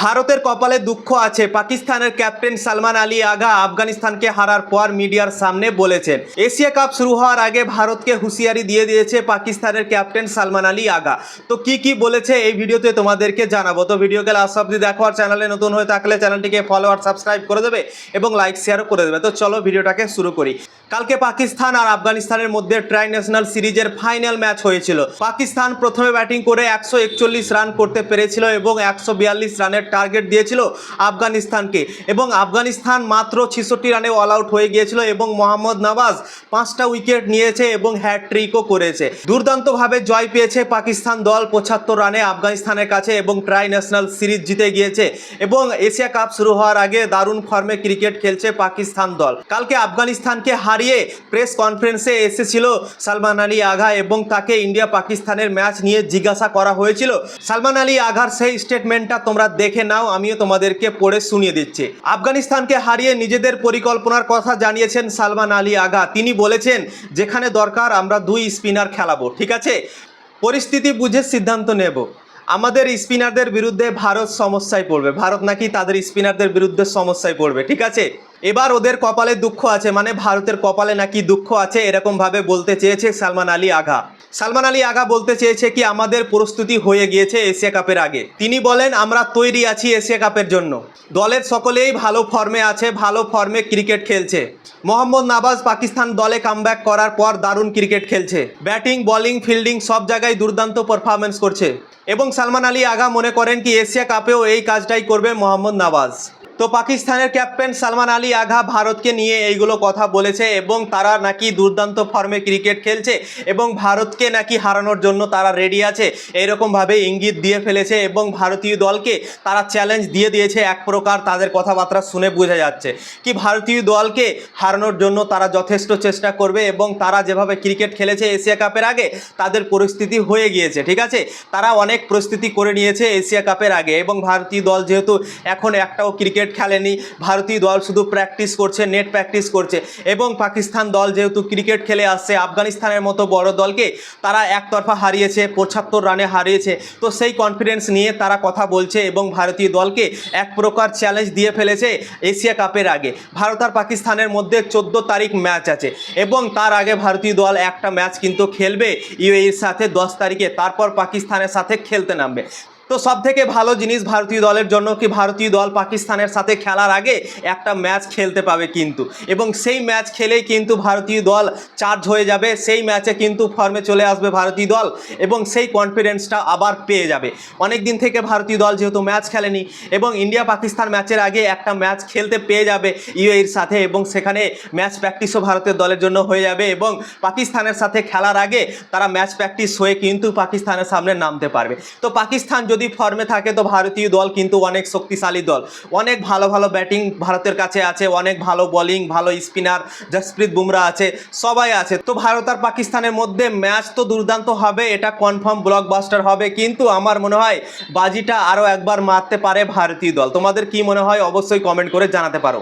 ভারতের কপালে দুঃখ আছে। পাকিস্তানের ক্যাপ্টেন সালমান আলী আগা আফগানিস্তানকে হারার পর মিডিয়ার সামনে বলেছেন এশিয়া কাপ শুরু হওয়ার আগে ভারতকে হুঁশিয়ারি দিয়ে দিয়েছে পাকিস্তানের ক্যাপ্টেন সালমান আলী আগা। তো কি কি বলেছে এই ভিডিওতে তোমাদেরকে জানাব। তো ভিডিওকে লাস্ট অব্দি দেখো আর চ্যানেলে নতুন হয়ে থাকলে চ্যানেলটিকে ফলো আর সাবস্ক্রাইব করে দেবে এবং লাইক শেয়ারও করে দেবে। তো চলো ভিডিওটাকে শুরু করি। কালকে পাকিস্তান আর আফগানিস্তানের মধ্যে ট্রাই ন্যাশনাল সিরিজের ফাইনাল ম্যাচ হয়েছিল। পাকিস্তান প্রথমে ব্যাটিং করে একশো একচল্লিশ রান করতে পেরেছিল এবং একশো বিয়াল্লিশ রানের টার্গেট দিয়েছিল আফগানিস্তানকে। এবং আফগানিস্তান মাত্র ছেষট্টি রানে অল আউট হয়ে গিয়েছিল এবং মোহাম্মদ নওয়াজ পাঁচটা উইকেট নিয়েছে এবং হ্যাট্রিকও করেছে। দুর্দান্তভাবে জয় পেয়েছে পাকিস্তান দল পঁচাত্তর রানে আফগানিস্তানের কাছে এবং ট্রাই ন্যাশনাল সিরিজ জিতে গিয়েছে। এবং এশিয়া কাপ শুরু হওয়ার আগে দারুণ ফর্মে ক্রিকেট খেলছে পাকিস্তান দল। কালকে আফগানিস্তানকে হারিয়ে প্রেস কনফারেন্সে এসেছিল সালমান আলী আঘা এবং তাকে ইন্ডিয়া পাকিস্তানের ম্যাচ নিয়ে জিজ্ঞাসা করা হয়েছিল। সালমান আলী আঘার সেই স্টেটমেন্টটা তোমরা দেখে নাও, আমিও তোমাদেরকে পড়ে শুনিয়ে দিচ্ছি। আফগানিস্তানকে হারিয়ে নিজেদের পরিকল্পনার কথা জানিয়েছেন সালমান আলী আগা। তিনি বলেছেন, যেখানে দরকার আমরা দুই স্পিনার খেলাবো, ঠিক আছে? পরিস্থিতি বুঝে সিদ্ধান্ত নেব। আমাদের স্পিনারদের বিরুদ্ধে ভারত সমস্যায় পড়বে। ভারত নাকি তাদের স্পিনারদের বিরুদ্ধে সমস্যায় পড়বে, ঠিক আছে? এবার ওদের কপালে দুঃখ আছে মানে ভারতের কপালে নাকি দুঃখ আছে এরকম ভাবে বলতে চেয়েছে সালমান আলী আঘা। সালমান আলী আগা বলতে চেয়েছে কি, আমাদের প্রস্তুতি হয়ে গিয়েছে এশিয়া কাপের আগে। তিনি বলেন, আমরা তৈরি আছি এশিয়া কাপের জন্য। দলের সকলেই ভালো ফর্মে আছে, ভালো ফর্মে ক্রিকেট খেলছে। মোহাম্মদ নাবাজ পাকিস্তান দলে কামব্যাক করার পর দারুণ ক্রিকেট খেলছে। ব্যাটিং বলিং ফিল্ডিং সব জায়গায় দুর্দান্ত পারফরমেন্স করছে। এবং সালমান আলী আগা মনে করেন কি, এশিয়া কাপেও এই কাজটাই করবে মোহাম্মদ নাবাজ। তো পাকিস্তানের ক্যাপ্টেন সালমান আলী আঘা ভারতকে নিয়ে এইগুলো কথা বলেছে এবং তারা নাকি দুর্দান্ত ফর্মে ক্রিকেট খেলছে এবং ভারতকে নাকি হারানোর জন্য তারা রেডি আছে। এইরকমভাবে ইঙ্গিত দিয়ে ফেলেছে এবং ভারতীয় দলকে তারা চ্যালেঞ্জ দিয়ে দিয়েছে। এক প্রকার তাদের কথাবার্তা শুনে বোঝা যাচ্ছে কি ভারতীয় দলকে হারানোর জন্য তারা যথেষ্ট চেষ্টা করবে এবং তারা যেভাবে ক্রিকেট খেলেছে এশিয়া কাপের আগে, তাদের পরিস্থিতি হয়ে গিয়েছে, ঠিক আছে? তারা অনেক প্রস্তুতি করে নিয়েছে এশিয়া কাপের আগে এবং ভারতীয় দল যেহেতু এখন একটাও ক্রিকেট খেলেনি, ভারতীয় দল শুধু প্র্যাকটিস করছে নেট প্র্যাকটিস করছে। এবং পাকিস্তান দল যেহেতু ক্রিকেট খেলে আসছে, আফগানিস্তানের মতো বড় দলকে তারা একতরফা হারিয়েছে, পঁচাত্তর রানে হারিয়েছে। তো সেই কনফিডেন্স নিয়ে তারা কথা বলছে এবং ভারতীয় দলকে এক প্রকার চ্যালেঞ্জ দিয়ে ফেলেছে এশিয়া কাপের আগে। ভারত আর পাকিস্তানের মধ্যে চোদ্দ তারিখ ম্যাচ আছে এবং তার আগে ভারতীয় দল একটা ম্যাচ কিন্তু খেলবে, ইউএইর সাথে দশ তারিখে। তারপর পাকিস্তানের সাথে খেলতে নামবে। তো সব থেকে ভালো জিনিস ভারতীয় দলের জন্য কি ভারতীয় দল পাকিস্তানের সাথে খেলার আগে একটা ম্যাচ খেলতে পাবে কিন্তু? এবং সেই ম্যাচ খেলেই কিন্তু ভারতীয় দল চার্জ হয়ে যাবে, সেই ম্যাচে কিন্তু ফর্মে চলে আসবে ভারতীয় দল এবং সেই কনফিডেন্সটা আবার পেয়ে যাবে। অনেক দিন থেকে ভারতীয় দল যেহেতু ম্যাচ খেলেনি এবং ইন্ডিয়া পাকিস্তান ম্যাচের আগে একটা ম্যাচ খেলতে পেয়ে যাবে ইউএর সাথে এবং সেখানে ম্যাচ প্র্যাকটিসও ভারতের দলের জন্য হয়ে যাবে এবং পাকিস্তানের সাথে খেলার আগে তারা ম্যাচ প্র্যাকটিস হয়ে কিন্তু পাকিস্তানের সামনে নামতে পারবে। তো পাকিস্তান যদি ফর্মে থাকে তো ভারতীয় দল কিন্তু অনেক শক্তিশালী দল। অনেক ভালো ভালো ব্যাটিং ভারতের কাছে আছে, অনেক ভালো বোলিং ভালো স্পিনার জসপ্রীত বুমরা আছে, সবাই আছে। তো ভারত আর পাকিস্তানের মধ্যে ম্যাচ তো দুর্দান্ত হবে, এটা কনফার্ম ব্লকবাস্টার হবে, কিন্তু আমার মনে হয় বাজিটা আরও একবার মারতে পারে ভারতীয় দল। তোমাদের কি মনে হয়? অবশ্যই কমেন্ট করে জানাতে পারো।